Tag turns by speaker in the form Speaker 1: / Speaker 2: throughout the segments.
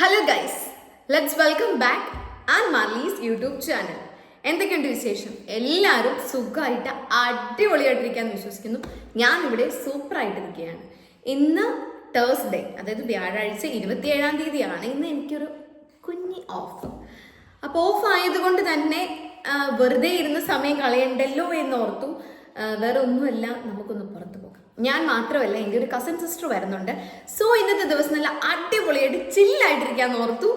Speaker 1: Hello guys let's welcome back and Marlee's YouTube channel എന്തൊക്കെയുണ്ട് വിശേഷം? എല്ലാവരും സുഖമായിട്ട് അടിപൊളിയായിട്ടിരിക്കാന്ന് വിശ്വസിക്കുന്നു. ഞാൻ ഇവിടെ സൂപ്പറായിട്ട് ഇരിക്കുകയാണ് ഇന്ന് തേഴ്സ്ഡേ അതായത് വ്യാഴാഴ്ച ഇരുപത്തിയേഴാം തീയതിയാണ്. ഇന്ന് എനിക്കൊരു കുഞ്ഞി ഓഫ് അപ്പോൾ ഓഫ് ആയതുകൊണ്ട് തന്നെ വെറുതെ ഇരുന്ന് സമയം കളയണ്ടല്ലോ എന്നോർത്തു. വേറെ ഒന്നുമല്ല നമുക്കൊന്ന് പുറത്തു പോകാം. ഞാൻ മാത്രമല്ല എന്റെ ഒരു കസിൻ സിസ്റ്റർ വരുന്നുണ്ട്. സോ ഇന്നത്തെ ദിവസം നല്ല അടിപൊളിയായിട്ട് ചില്ലായിട്ടിരിക്കാന്ന് ഓർത്തു.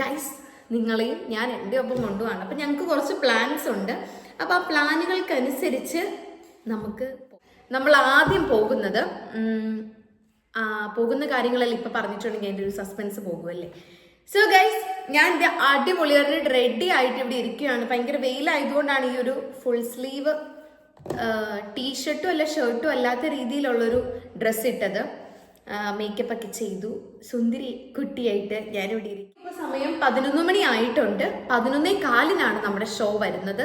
Speaker 1: ഗൈസ് നിങ്ങളെയും ഞാൻ എന്റെ ഒപ്പം കൊണ്ടുപോകാണ് അപ്പം ഞങ്ങൾക്ക് കുറച്ച് പ്ലാൻസ് ഉണ്ട്. അപ്പോൾ ആ പ്ലാനുകൾക്കനുസരിച്ച് നമുക്ക് നമ്മൾ ആദ്യം പോകുന്നത് പോകുന്ന കാര്യങ്ങളെല്ലാം ഇപ്പം പറഞ്ഞിട്ടുണ്ടെങ്കിൽ എന്റെ ഒരു സസ്പെൻസ് പോകുമല്ലേ സോ ഗൈസ് ഞാൻ ഇത് അടിപൊളിയായിട്ട് റെഡി ആയിട്ട് ഇവിടെ ഇരിക്കുകയാണ്. ഭയങ്കര വെയിലായതുകൊണ്ടാണ് ഈ ഒരു ഫുൾ സ്ലീവ് ടീഷർട്ടും അല്ല ഷർട്ടും അല്ലാത്ത രീതിയിലുള്ളൊരു ഡ്രസ്സ് ഇട്ടത്. മേക്കപ്പ് ഒക്കെ ചെയ്തു. സുന്ദരി കുട്ടിയായിട്ട് ഞാനിവിടെ ഇരിക്കും ഇപ്പോൾ സമയം പതിനൊന്ന് മണി ആയിട്ടുണ്ട്. പതിനൊന്നേ കാലിനാണ് നമ്മുടെ ഷോ വരുന്നത്.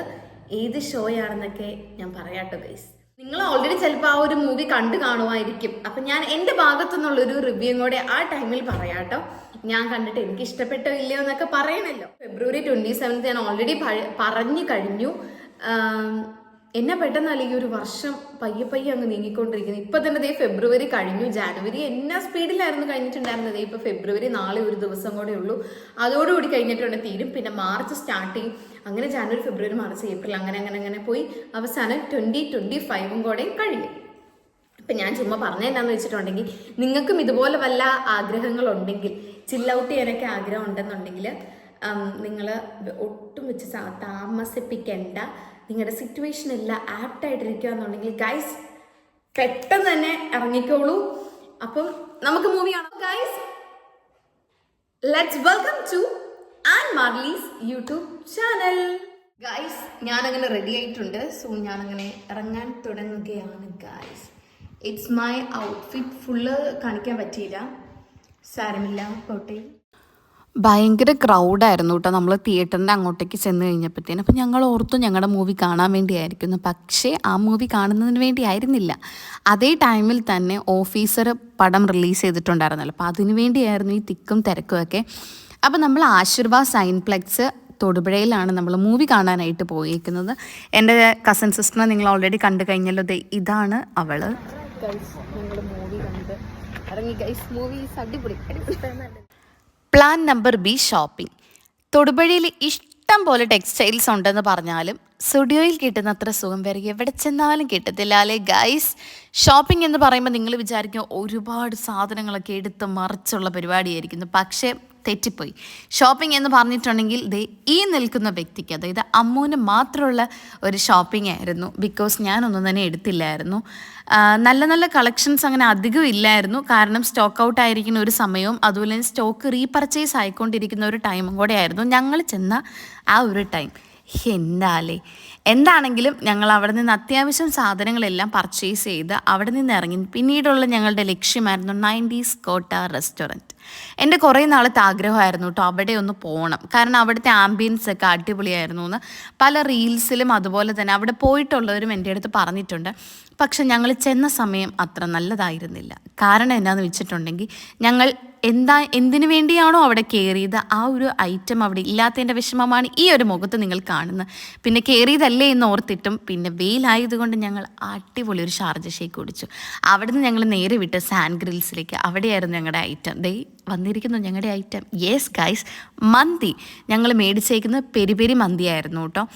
Speaker 1: ഏത് ഷോയാണെന്നൊക്കെ ഞാൻ പറയാട്ടോ ഗൈസ് നിങ്ങൾ ഓൾറെഡി ചിലപ്പോൾ ആ ഒരു മൂവി കണ്ടു കാണുമായിരിക്കും. അപ്പൊ ഞാൻ എന്റെ ഭാഗത്തു നിന്നുള്ളൊരു റിവ്യൂ കൂടെ ആ ടൈമിൽ പറയാട്ടോ. ഞാൻ കണ്ടിട്ട് എനിക്ക് ഇഷ്ടപ്പെട്ടോ ഇല്ലയോ എന്നൊക്കെ പറയണല്ലോ. ഫെബ്രുവരി ട്വന്റി സെവൻത്ത് ഞാൻ ഓൾറെഡി പറഞ്ഞു കഴിഞ്ഞു. എന്നെ പെട്ടെന്നല്ല ഈ ഒരു വർഷം പയ്യെ പയ്യെ അങ്ങ് നീങ്ങിക്കൊണ്ടിരിക്കുന്നത് ഇപ്പൊ തന്നെ ദേ ഫെബ്രുവരി കഴിഞ്ഞു ജാനുവരി എന്നാ സ്പീഡിലായിരുന്നു കഴിഞ്ഞിട്ടുണ്ടായിരുന്നത്. ഇപ്പൊ ഫെബ്രുവരി നാളെ ഒരു ദിവസം കൂടെ ഉള്ളൂ. അതോടുകൂടി കഴിഞ്ഞിട്ടുണ്ട് തീരും. പിന്നെ മാർച്ച് സ്റ്റാർട്ട് ചെയ്യും. അങ്ങനെ ജാനുവരി ഫെബ്രുവരി മാർച്ച് ഏപ്രിൽ അങ്ങനെ അങ്ങനെ അങ്ങനെ പോയി. അവസാനം ട്വന്റി ട്വന്റി ഫൈവും കൂടെ കഴിയും ഇപ്പം ഞാൻ ചുമ്മാ പറഞ്ഞതെന്നാന്ന് വെച്ചിട്ടുണ്ടെങ്കിൽ നിങ്ങൾക്കും ഇതുപോലെ വല്ല ആഗ്രഹങ്ങളുണ്ടെങ്കിൽ ചില്ലൗട്ട് ചെയ്യാനൊക്കെ ആഗ്രഹം ഉണ്ടെന്നുണ്ടെങ്കിൽ നിങ്ങൾ ഒട്ടും വെച്ച് താമസിപ്പിക്കേണ്ട. നിങ്ങളുടെ സിറ്റുവേഷൻ എല്ലാം ആപ്റ്റായിട്ടിരിക്കുക എന്നുണ്ടെങ്കിൽ ഗൈസ് പെട്ടെന്ന് തന്നെ ഇറങ്ങിക്കോളൂ. അപ്പം നമുക്ക് മൂവി കാണാം. Guys let's welcome to and Marlee's YouTube channel guys ഞാനങ്ങനെ റെഡി ആയിട്ടുണ്ട്. സോ ഞാനങ്ങനെ ഇറങ്ങാൻ തുടങ്ങുകയാണ് guys it's my outfit full കാണിക്കാൻ പറ്റിയില്ല. സാരമില്ല പോട്ടെ.
Speaker 2: ഭയങ്കര ക്രൗഡായിരുന്നു കേട്ടോ നമ്മൾ തിയേറ്ററിന്റെ അങ്ങോട്ടേക്ക് ചെന്ന് കഴിഞ്ഞപ്പോഴത്തേനും അപ്പം ഞങ്ങൾ ഓർത്തു ഞങ്ങളുടെ മൂവി കാണാൻ വേണ്ടിയായിരിക്കുന്നു. പക്ഷേ ആ മൂവി കാണുന്നതിന് വേണ്ടി ആയിരുന്നില്ല. അതേ ടൈമിൽ തന്നെ ഓഫീസർ പടം റിലീസ് ചെയ്തിട്ടുണ്ടായിരുന്നല്ലോ. അപ്പോൾ അതിനു വേണ്ടിയായിരുന്നു ഈ തിക്കും തിരക്കും ഒക്കെ അപ്പോൾ നമ്മൾ ആശീർവാദ് സൈൻപ്ലെക്സ് തൊടുപുഴയിലാണ് നമ്മൾ മൂവി കാണാനായിട്ട് പോയിരിക്കുന്നത് എന്റെ കസൻ സിസ്റ്ററിനെ നിങ്ങൾ ഓൾറെഡി കണ്ടു കഴിഞ്ഞല്ലോ. ഇതാണ്
Speaker 1: അവൾ. മൂവി കണ്ട്. ഇറങ്ങി മൂവി അടിപൊളി.
Speaker 2: Plan number B shopping. തൊടുപുഴയിൽ ഇഷ്ടം പോലെ ടെക്സ്റ്റൈൽസ് ഉണ്ടെന്ന് പറഞ്ഞാലും സ്റ്റുഡിയോയിൽ കിട്ടുന്ന അത്ര സുഖം വേറെ എവിടെ ചെന്നാലും കിട്ടത്തില്ല അല്ലെ ഗൈസ്? ഷോപ്പിംഗ് എന്ന് പറയുമ്പോൾ നിങ്ങൾ വിചാരിക്കും ഒരുപാട് സാധനങ്ങളൊക്കെ എടുത്ത് മറിച്ചുള്ള പരിപാടിയായിരിക്കുന്നു. പക്ഷേ തെറ്റിപ്പോയി. ഷോപ്പിംഗ് എന്ന് പറഞ്ഞിട്ടുണ്ടെങ്കിൽ ദേ ഈ നിൽക്കുന്ന വ്യക്തിക്ക് അതായത് അമ്മൂന് മാത്രമുള്ള ഒരു ഷോപ്പിംഗ് ആയിരുന്നു. ബിക്കോസ് ഞാനൊന്നും തന്നെ എടുത്തില്ലായിരുന്നു. നല്ല നല്ല കളക്ഷൻസ് അങ്ങനെ അധികം ഇല്ലായിരുന്നു. കാരണം സ്റ്റോക്ക് ഔട്ട് ആയിരിക്കുന്ന ഒരു സമയവും അതുപോലെ തന്നെ സ്റ്റോക്ക് റീപർച്ചേസ് ആയിക്കൊണ്ടിരിക്കുന്ന ഒരു ടൈമും കൂടെ ആയിരുന്നു ഞങ്ങൾ ചെന്ന ആ ഒരു ടൈം എന്താലേ? എന്താണെങ്കിലും ഞങ്ങൾ അവിടെ നിന്ന് അത്യാവശ്യം സാധനങ്ങളെല്ലാം പർച്ചേസ് ചെയ്ത് അവിടെ നിന്ന് ഇറങ്ങി. പിന്നീടുള്ള ഞങ്ങളുടെ ലക്ഷ്യമായിരുന്നു നയന്റീസ് കോട്ട റെസ്റ്റോറന്റ് എന്റെ കുറേ നാളത്തെ ആഗ്രഹമായിരുന്നു കേട്ടോ അവിടെ ഒന്ന് പോകണം കാരണം അവിടുത്തെ ആംബിയൻസ് ഒക്കെ അടിപൊളിയായിരുന്നു എന്ന് പല റീൽസിലും അതുപോലെ തന്നെ അവിടെ പോയിട്ടുള്ളവരും എന്റെ അടുത്ത് പറഞ്ഞിട്ടുണ്ട്. പക്ഷെ ഞങ്ങൾ ചെന്ന സമയം അത്ര നല്ലതായിരുന്നില്ല. കാരണം എന്താണെന്ന് വെച്ചിട്ടുണ്ടെങ്കിൽ ഞങ്ങൾ എന്താ എന്തിനു വേണ്ടിയാണോ അവിടെ കയറിയത് ആ ഒരു ഐറ്റം അവിടെ ഇല്ലാത്തതിന്റെ വിഷമമാണ് ഈ ഒരു മുഖത്ത് നിങ്ങൾ കാണുന്നത്. പിന്നെ കയറിയതല്ലേ എന്ന് ഓർത്തിട്ടും പിന്നെ വെയിലായതുകൊണ്ട് ഞങ്ങൾ അടിപൊളി ഒരു ഷാർജ ഷേക്ക് കുടിച്ചു. അവിടുന്ന് ഞങ്ങൾ നേരെ വിട്ട് സാൻഡ് ഗ്രിൽസിലേക്ക് അവിടെയായിരുന്നു ഞങ്ങളുടെ ഐറ്റം ദേ വന്നിരിക്കുന്നു ഞങ്ങളുടെ ഐറ്റം യെസ് ഗൈസ് മന്തി. ഞങ്ങൾ മേടിച്ചേക്കുന്നത് പെരി പെരി മന്തിയായിരുന്നു കേട്ടോ.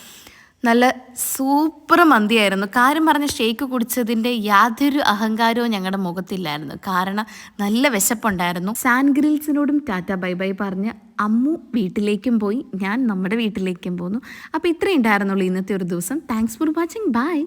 Speaker 2: നല്ല സൂപ്പർ മന്തിയായിരുന്നു. കാര്യം പറഞ്ഞ ഷേക്ക് കുടിച്ചതിന്റെ യാതൊരു അഹങ്കാരവും ഞങ്ങളുടെ മുഖത്തില്ലായിരുന്നു. കാരണം നല്ല വിശപ്പുണ്ടായിരുന്നു. സാൻ ഗ്രിൽസിനോടും ടാറ്റ ബൈ ബൈ പറഞ്ഞ് അമ്മു വീട്ടിലേക്കും പോയി. ഞാൻ നമ്മുടെ വീട്ടിലേക്കും പോന്നു. അപ്പോൾ ഇത്രയും ഉണ്ടായിരുന്നുള്ളൂ ഇന്നത്തെ ഒരു ദിവസം. Thanks for watching bye